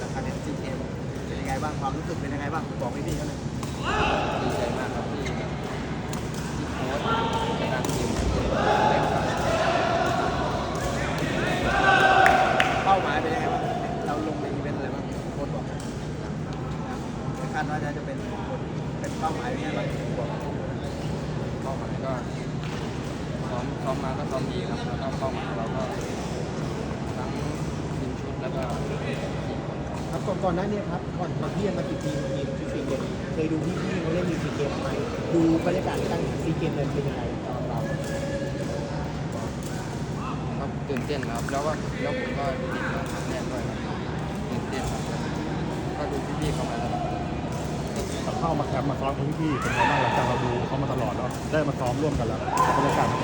แล้วคะแนนซีเกมเป็นยังไงบ้างความรู้สึกเป็นยังไงบ้างบอกพี่ๆเขาหน่อยดีใจมากครับที่ที่โค้ชนะทีมได้โอกาสเป้าหมายเป็นยังไงบ้างเราลงในอีเวนต์อะไรบ้างโค้ชบอกคาดว่าจะเป็นคนเป็นเป้าหมายยังไงบ้างบอกเป้าหมายก็ซ้อมซ้อมมาก็ซ้อมดีครับแล้วก็เป้าหมายเราก็ทั้งทีมชุดแล้วก็ ก่อนก่อนหน้านี้ครับก่อนก่อนที่จะมาติดทีมทีมทีซีเกมเคยดูพี่พี่เขาเล่นทีซีเกมไหมดูบรรยากาศการซีเกมเลยเป็นยังไงสำหรับเราตื่นเต้นครับแล้วก็แล้วผมก็ติดมาครั้งแรกด้วยครับตื่นเต้นครับก็ดูพี่ๆเข้ามาตลอดเข้ามาแคมป์มาซ้อมกับพี่ๆเป็นไงบ้างหลังจากเราดูเขามาตลอดแล้วได้มาซ้อมร่วมกันแล้วบรรยากาศเป็น